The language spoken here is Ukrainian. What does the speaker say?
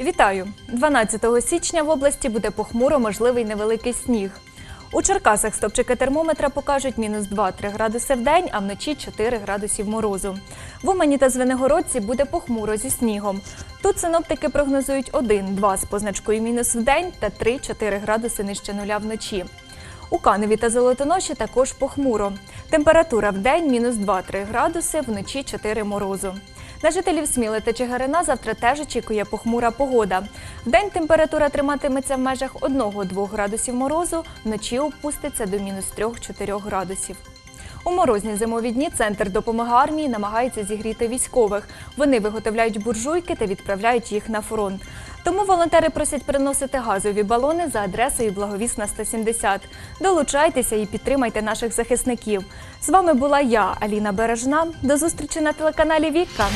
Вітаю! 12 січня в області буде похмуро можливий невеликий сніг. У Черкасах стопчики термометра покажуть мінус 2-3 градуси в день, а вночі 4 градусів морозу. В Умані та Звенигородці буде похмуро зі снігом. Тут синоптики прогнозують 1-2 з позначкою мінус в день та 3-4 градуси нижче нуля вночі. У Каневі та Золотоноші також похмуро. Температура в день мінус 2-3 градуси, вночі 4 морозу. На жителів Сміли та Чигирина завтра теж очікує похмура погода. Вдень температура триматиметься в межах 1-2 градусів морозу, вночі опуститься до мінус 3-4 градусів. У морозні зимові дні центр допомоги армії намагається зігріти військових. Вони виготовляють буржуйки та відправляють їх на фронт. Тому волонтери просять приносити газові балони за адресою Благовісна 170. Долучайтеся і підтримайте наших захисників. З вами була я, Аліна Бережна. До зустрічі на телеканалі Вікка.